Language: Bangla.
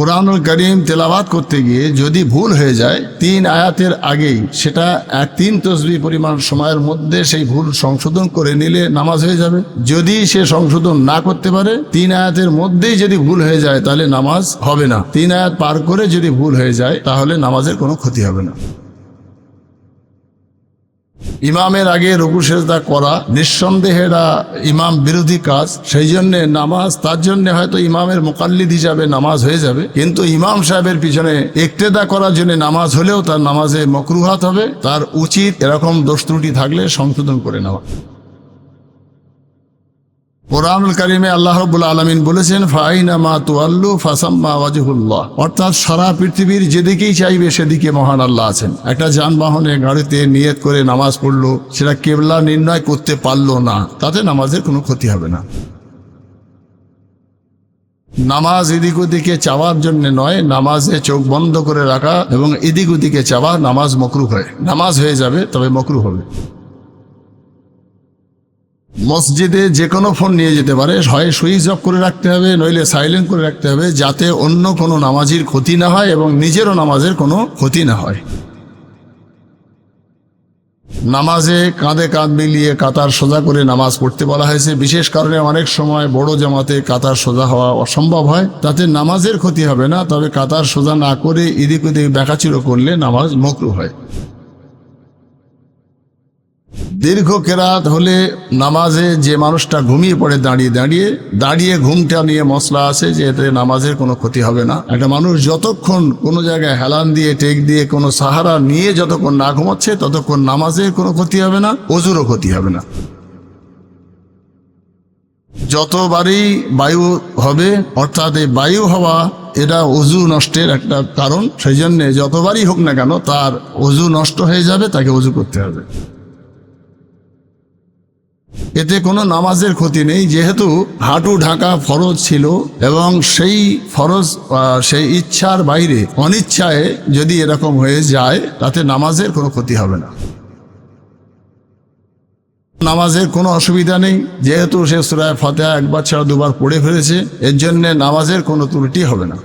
কোরআনুল করিম তেলাবাত করতে গিয়ে যদি ভুল হয়ে যায়, তিন আয়াতের আগেই সেটা এক তিন তসবি পরিমাণ সময়ের মধ্যে সেই ভুল সংশোধন করে নিলে নামাজ হয়ে যাবে। যদি সে সংশোধন না করতে পারে, তিন আয়াতের মধ্যেই যদি ভুল হয়ে যায় তাহলে নামাজ হবে না। তিন আয়াত পার করে যদি ভুল হয়ে যায়, তাহলে নামাজের কোনো ক্ষতি হবে না। ইমামের আগে রুকু সেজদা করা, নিঃসন্দেহে ইমাম বিরোধী কাজ, সেই জন্য নামাজ, তার জন্য হয়তো ইমামের মোকাল্লিদ হিসাবে নামাজ হয়ে যাবে। কিন্তু ইমাম সাহেবের পিছনে একটেদা করার জন্য নামাজ হলেও তার নামাজে মকরুহাত হবে। তার উচিত এরকম দোষ ত্রুটি থাকলে সংশোধন করে নেওয়া। কোরআনুল কারিমে আল্লাহ রব্বুল আলমিন বলেছেন, ফাইনা মা ফাসাম্মা ওয়াজহুল্লাহ। অর্থাৎ সারা পৃথিবীর যেদিকেই চাইবে সেদিকে মহান আল্লাহ আছেন। একটা যানবাহনে গাড়িতে নিয়ত করে নামাজ পড়ল, সেটা কেবলা নির্ণয় করতে পারল না, তাতে নামাজের কোনো ক্ষতি হবে না। নামাজ এদিক ওদিকে চাওয়ার জন্য নয়, নামাজে চোখ বন্ধ করে রাখা এবং এদিক ওদিকে চাওয়া, নামাজ মকরু হয়। নামাজ হয়ে যাবে, তবে মকরু হবে। মসজিদে যে কোনো ফোন নিয়ে যেতে পারে। হয় সুইচ অফ করে রাখতে হবে, নইলে সাইলেন্ট করে রাখতে হবে, যাতে অন্য কোনো নামাজির ক্ষতি না হয় এবং নিজেরও নামাজের কোনো ক্ষতি না হয়। নামাজে কাঁধে কাঁধ মিলিয়ে কাতার সোজা করে নামাজ পড়তে বলা হয়েছে। বিশেষ কারণে অনেক সময় বড় জামাতে কাতার সোজা হওয়া অসম্ভব হয়। তাতে নামাজের ক্ষতি হবে না, তবে কাতার সোজা না করে এদিক ওদিক বেকাচিরো করলে নামাজ মকরু হয়। দীর্ঘ কেরাত হলে নামাজে যে মানুষটা ঘুমিয়ে পড়ে দাঁড়িয়ে দাঁড়িয়ে দাঁড়িয়ে ঘুমটা নিয়ে মশলা আছে যে এতে নামাজের কোনো ক্ষতি হবে না। একটা মানুষ যতক্ষণ কোনো জায়গায় হেলান দিয়ে, টেক দিয়ে, কোনো সাহারা নিয়ে যতক্ষণ না ঘুমাচ্ছে, ততক্ষণ নামাজের কোনো ক্ষতি হবে না অজুরও ক্ষতি হবে না। যতবারই বায়ু হবে, অর্থাৎ এই বায়ু হওয়া এটা অজু নষ্টের একটা কারণ। সেই জন্যে যতবারই হোক না কেন, তার অজু নষ্ট হয়ে যাবে, তাকে অজু করতে হবে। এতে কোনো নামাজের ক্ষতি নেই, যেহেতু হাঁটু ঢাকা ফরজ ছিল এবং সেই ফরজ সেই ইচ্ছার বাইরে, অনিচ্ছায় যদি এরকম হয়ে যায়, তাতে নামাজের কোনো ক্ষতি হবে না। নামাজের কোনো অসুবিধা নেই, যেহেতু সে সুরায় ফতেহা একবার ছাড়া দুবার পড়ে ফেলেছে, এর জন্য নামাজের কোনো ত্রুটি হবে না।